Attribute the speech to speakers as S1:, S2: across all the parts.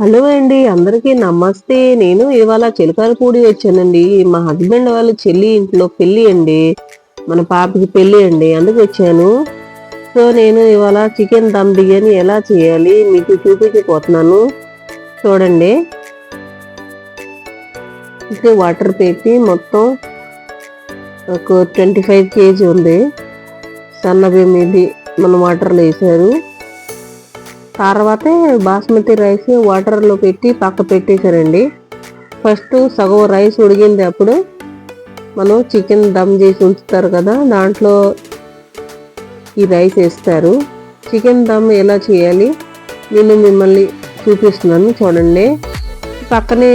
S1: Hello అండి అందరికీ నమస్తే. నేను ఇవాళ చిలకలపూడి వచ్చానండి. మా హస్బెండ్ వాళ్ళ చెల్లి ఇంట్లో పెళ్ళి అండి. మన పాపకి పెళ్ళి అండి అందుకు వచ్చాను. సో నేను ఇవాళ చికెన్ దమ్ బిర్యానీ ఎలా చేయాలి మీకు చూపించిపోతున్నాను చూడండి. ఇక్కడ వాటర్ పెట్టి మొత్తం ఒక ట్వంటీ ఫైవ్ కేజీ ఉంది. సన్న బియ్యం ఇది మన వాటర్లో వేసారు తర్వాతే బాస్మతి రైస్ వాటర్లో పెట్టి పక్క పెట్టేశారండి. ఫస్ట్ సగం రైస్ ఉడిగింది అప్పుడు. మనం చికెన్ దమ్ చేసి ఉంచుతారు కదా దాంట్లో ఈ రైస్ వేస్తారు. చికెన్ దమ్ ఎలా చేయాలి? నేను మిమ్మల్ని చూపిస్తున్నాను చూడండి. పక్కనే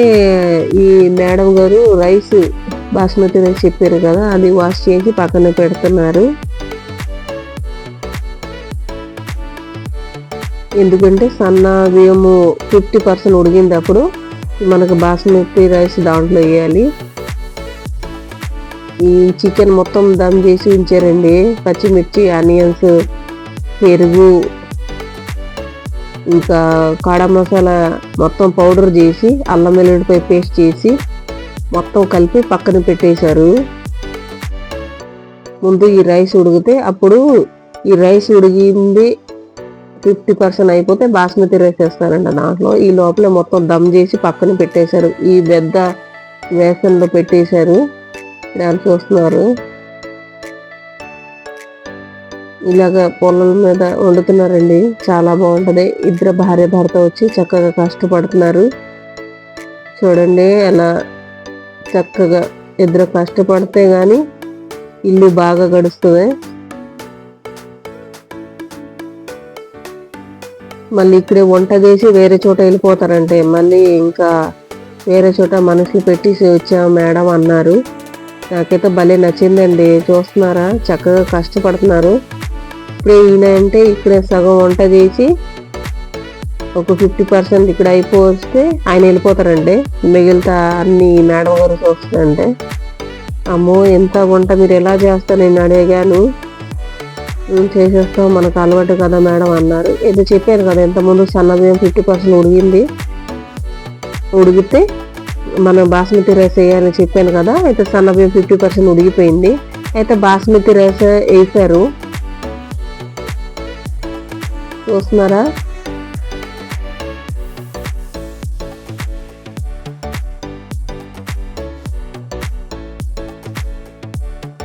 S1: ఈ మేడం గారు రైస్ బాస్మతి రైస్ చెప్పారు కదా అది వాష్ చేసి పక్కన పెడుతున్నారు. ఎందుకంటే సన్న బియ్యము ఫిఫ్టీ పర్సెంట్ ఉడికినప్పుడు అప్పుడు మనకు బాస్మతి రైస్ దాంట్లో వేయాలి. ఈ చికెన్ మొత్తం దమ్ చేసి ఉంచారండి. పచ్చిమిర్చి ఆనియన్స్ పెరుగు ఇంకా కాడ మసాలా మొత్తం పౌడర్ చేసి అల్లం వెల్లుల్లిపై పేస్ట్ చేసి మొత్తం కలిపి పక్కన పెట్టేశారు. ముందు ఈ రైస్ ఉడికితే అప్పుడు ఈ రైస్ ఉడిగింది ఫిఫ్టీ పర్సెంట్ అయిపోతే బాస్మతి రైస్ వేస్తారండి దాంట్లో. ఈ లోపల మొత్తం దమ్ చేసి పక్కన పెట్టేశారు. ఈ పెద్ద వేసన్లో పెట్టేశారు. దాన్ని చూస్తున్నారు ఇలాగ పొలాల మీద వండుతున్నారండి. చాలా బాగుంటది. ఇద్దరు భార్య భర్త వచ్చి చక్కగా కష్టపడుతున్నారు. చూడండి అలా చక్కగా ఇద్దరు కష్టపడితే కానీ ఇల్లు బాగా గడుస్తుంది. మళ్ళీ ఇక్కడే వంట చేసి వేరే చోట వెళ్ళిపోతారంటే మళ్ళీ ఇంకా వేరే చోట మనసులు పెట్టి వచ్చాము మేడం అన్నారు. నాకైతే భలే నచ్చిందండి. చూస్తున్నారా? చక్కగా కష్టపడుతున్నారు. ఇప్పుడే ఈయన అంటే ఇక్కడే సగం వంట చేసి ఒక ఫిఫ్టీ పర్సెంట్ ఇక్కడ అయిపోతే ఆయన వెళ్ళిపోతారండి. మిగిలితే అన్ని మేడం గారు చూస్తారంటే అమ్మో ఎంత వంట మీరు ఎలా చేస్తారు? నేను అడిగాను. చేసేస్తాం? మనకు అలవాటు కదా మేడం అన్నారు. ఇది చెప్పారు కదా ఇంతకుముందు సన్న బియ్యం ఫిఫ్టీ పర్సెంట్ ఉడిగింది. ఉడిగితే మనం బాస్మతి రైస్ వేయాలని చెప్పాను కదా అయితే సన్న బియ్యం ఫిఫ్టీ పర్సెంట్ ఉడిగిపోయింది. అయితే బాస్మతి రైస్ వేసారు. చూస్తున్నారా?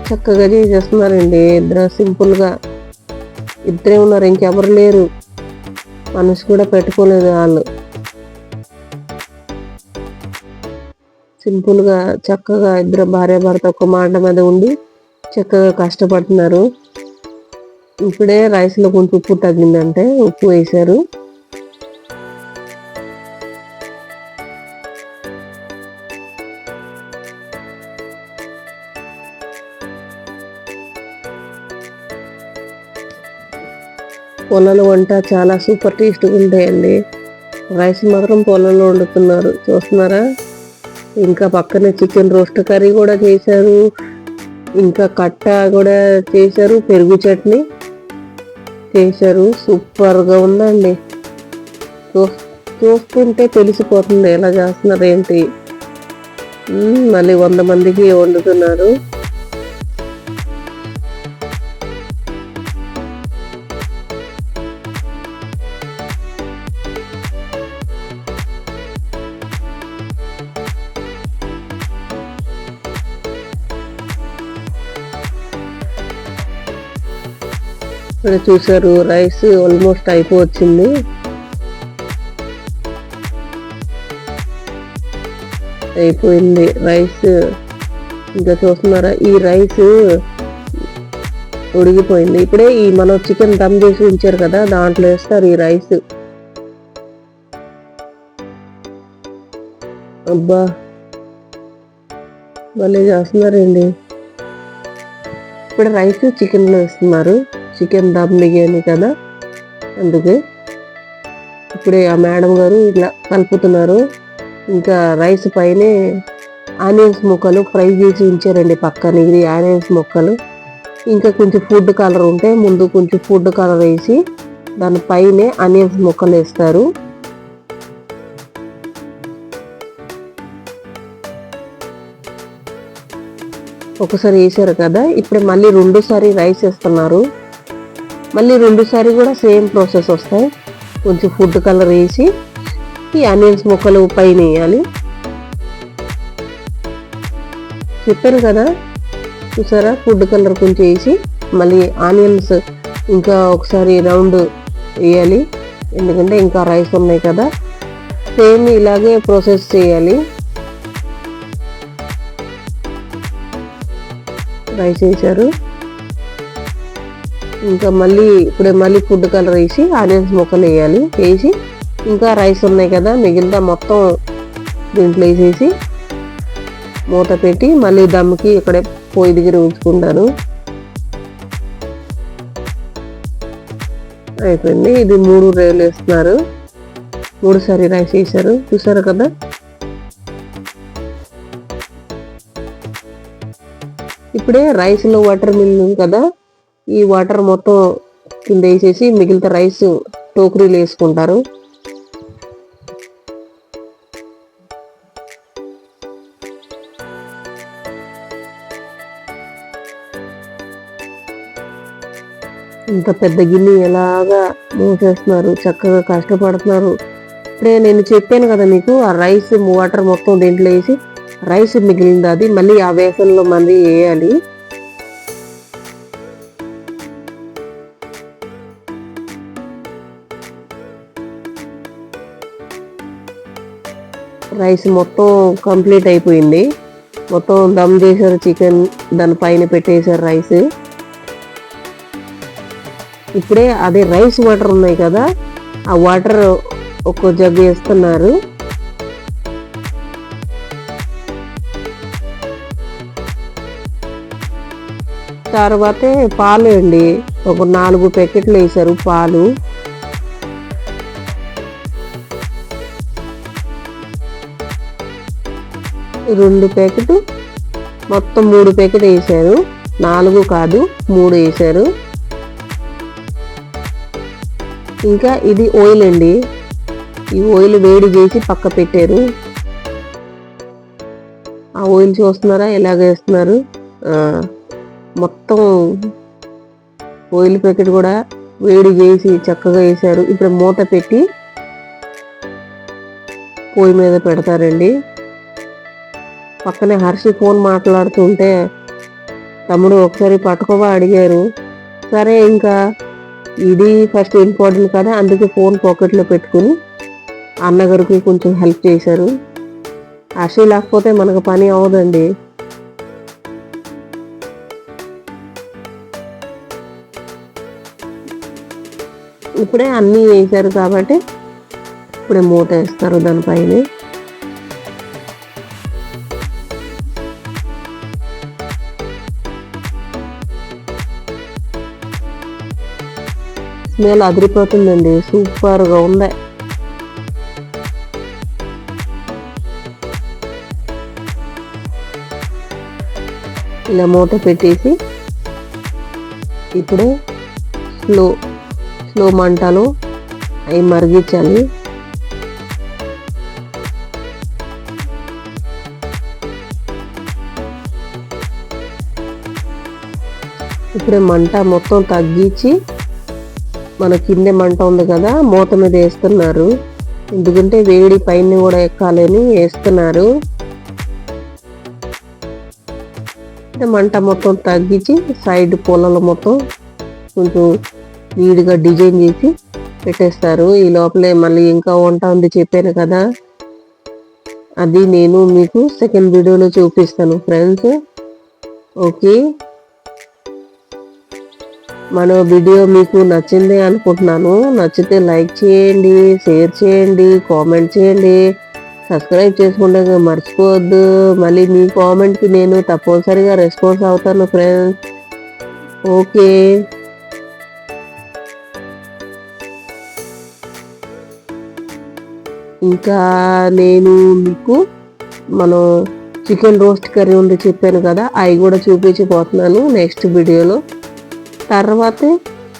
S1: చక్కగా చేసేస్తున్నారండి. ఇద్దరు సింపుల్గా ఇద్దరే ఉన్నారు ఇంకెవరు లేరు. మనసు కూడా పెట్టుకోలేదు వాళ్ళు. సింపుల్గా చక్కగా ఇద్దరు భార్య భర్త ఒక మాట మీద ఉండి చక్కగా కష్టపడుతున్నారు. ఇప్పుడే రైస్లో కొంచెం ఉప్పు తగ్గిందంటే ఉప్పు వేశారు. పొలాల వంట చాలా సూపర్ టేస్ట్గా ఉంటాయండి. రైస్ మాత్రం పొలంలో వండుతున్నారు. చూస్తున్నారా? ఇంకా పక్కనే చికెన్ రోస్ట్ కర్రీ కూడా చేశారు. ఇంకా కట్ట కూడా చేశారు. పెరుగు చట్నీ చేశారు. సూపర్గా ఉందండి. చూ- చూస్తుంటే తెలిసిపోతుంది ఎలా చేస్తున్నారు ఏంటి. మళ్ళీ వంద మందికి వండుతున్నారు. ఇక్కడ చూసారు రైస్ ఆల్మోస్ట్ అయిపోవచ్చింది. అయిపోయింది రైస్. ఇంకా చూస్తున్నారా ఈ రైస్ ఉడిగిపోయింది ఇప్పుడే ఈ మనం చికెన్ దమ్ చేసి ఉంచారు కదా దాంట్లో వేస్తారు ఈ రైస్. అబ్బా భలే చేస్తున్నారండి. ఇప్పుడు రైస్ చికెన్లో వేస్తున్నారు. చికెన్ దమ్ బిర్యానీ కదా? అందుకే ఇప్పుడే ఆ మేడం గారు ఇలా కలుపుతున్నారు. ఇంకా రైస్ పైనే ఆనియన్స్ ముక్కలు ఫ్రై చేసి ఉంచారండి పక్కన. ఇది ఆనియన్స్ ముక్కలు. ఇంకా కొంచెం ఫుడ్ కలర్ ఉంటే ముందు కొంచెం ఫుడ్ కలర్ వేసి దానిపైనే ఆనియన్స్ ముక్కలు వేస్తారు. ఒకసారి వేసారు కదా? ఇప్పుడు మళ్ళీ రెండోసారి రైస్ వేస్తున్నారు. మళ్ళీ రెండోసారి కూడా సేమ్ ప్రాసెస్ వస్తాయి. కొంచెం ఫుడ్ కలర్ వేసి ఈ ఆనియన్స్ ముక్కలు పైన వేయాలి. చెప్పాను కదా చూసారా? ఫుడ్ కలర్ కొంచెం వేసి మళ్ళీ ఆనియన్స్ ఇంకా ఒకసారి రౌండ్ వేయాలి. ఎందుకంటే ఇంకా రైస్ ఉన్నాయి కదా. సేమ్ ఇలాగే ప్రాసెస్ చేయాలి. రైస్ వేసారు ఇంకా మళ్ళీ ఇప్పుడే మళ్ళీ ఫుడ్ కలర్ వేసి ఆనియన్స్ ముక్కలు వేయాలి. వేసి ఇంకా రైస్ ఉన్నాయి కదా మిగిలిన మొత్తం దీంట్లో వేసేసి మూత పెట్టి మళ్ళీ దమ్కి ఇక్కడే పొయ్యి దగ్గర ఉంచుకుంటాను. అయిపోయింది. ఇది మూడు రేలు వేస్తున్నారు. మూడు సారి రైస్ వేసారు చూసారు కదా? ఇప్పుడే రైస్లో వాటర్ మిల్ కదా? ఈ వాటర్ మొత్తం కింద వేసేసి మిగిలిన రైస్ టోకరీలు వేసుకుంటారు. ఇంత పెద్ద గిన్నె ఎలాగా మూసేస్తున్నారు? చక్కగా కష్టపడుతున్నారు. ఇప్పుడే నేను చెప్పాను కదా మీకు ఆ రైస్ వాటర్ మొత్తం దీంట్లో వేసి రైస్ మిగిలింది అది మళ్ళీ ఆ వేసంలో మళ్ళీ వేయాలి. రైస్ మొత్తం కంప్లీట్ అయిపోయింది. మొత్తం దమ్ చేశారు చికెన్ దాని పైన పెట్టేశారు రైస్. ఇప్పుడే అదే రైస్ వాటర్ ఉన్నాయి కదా ఆ వాటర్ ఒక్కో జగ్గు వేస్తున్నారు. తర్వాతే పాలు అండి. ఒక నాలుగు ప్యాకెట్లు వేశారు పాలు. రెండు ప్యాకెట్ మొత్తం మూడు ప్యాకెట్ వేసారు నాలుగు కాదు మూడు వేసారు ఇంకా ఇది ఆయిల్ అండి. ఈ ఆయిల్ వేడి చేసి పక్క పెట్టారు. ఆ ఆయిల్ చూస్తున్నారా? ఎలాగ వేస్తున్నారు? మొత్తం ఆయిల్ ప్యాకెట్ కూడా వేడి చేసి చక్కగా వేసారు ఇప్పుడు మూత పెట్టి పొయ్యి మీద పెడతారండి. పక్కనే హర్షి ఫోన్ మాట్లాడుతుంటే తమ్ముడు ఒకసారి పట్టుకోవా? అడిగారు. సరే ఇంకా ఇది ఫస్ట్ ఇంపార్టెంట్ కదా అందుకే ఫోన్ పాకెట్లో పెట్టుకుని అన్నగారికి కొంచెం హెల్ప్ చేశారు. హర్షి లేకపోతే మనకు పని అవదండి ఇప్పుడే అన్నీ వేశారు కాబట్టి ఇప్పుడే మూత వేస్తారు దానిపైన. స్మెల్ అదిరిపోతుందండి. సూపర్గా ఉంది. ఇలా మూత పెట్టేసి ఇప్పుడు స్లో స్లో మంటలో అవి మరిగించాలి. ఇప్పుడు మంట మొత్తం తగ్గించి మన కింద మంట ఉంది కదా మూత మీద వేస్తున్నారు. ఎందుకంటే వేడి పైన కూడా ఎక్కాలని వేస్తున్నారు. మంట మొత్తం తగ్గించి సైడ్ పొలాలు మొత్తం కొంచెం నీట్గా డిజైన్ చేసి పెట్టేస్తారు. ఈ లోపలే మళ్ళీ ఇంకా వంట ఉంది చెప్పాను కదా. అది నేను మీకు సెకండ్ వీడియోలో చూపిస్తాను ఫ్రెండ్స్. ఓకే. మన వీడియో మీకు నచ్చింది అనుకుంటున్నాను. నచ్చితే లైక్ చేయండి షేర్ చేయండి కామెంట్ చేయండి. సబ్స్క్రైబ్ చేసుకుంటే మర్చిపోవద్దు. మళ్ళీ మీ కామెంట్కి నేను తప్పనిసరిగా రెస్పాన్స్ అవుతాను ఫ్రెండ్స్ ఓకే. ఇంకా నేను మీకు మనం చికెన్ రోస్ట్ కర్రీ ఉంది చెప్పాను కదా అవి కూడా చూపించిపోతున్నాను నెక్స్ట్ వీడియోలో తర్వాతే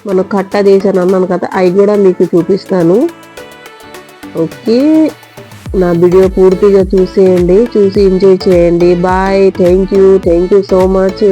S1: మనం కట్ట చేశాను అన్నాను కదా అవి కూడా మీకు చూపిస్తాను. ఓకే నా వీడియో పూర్తిగా చూసేయండి చూసి ఎంజాయ్ చేయండి. Bye thank you thank you so much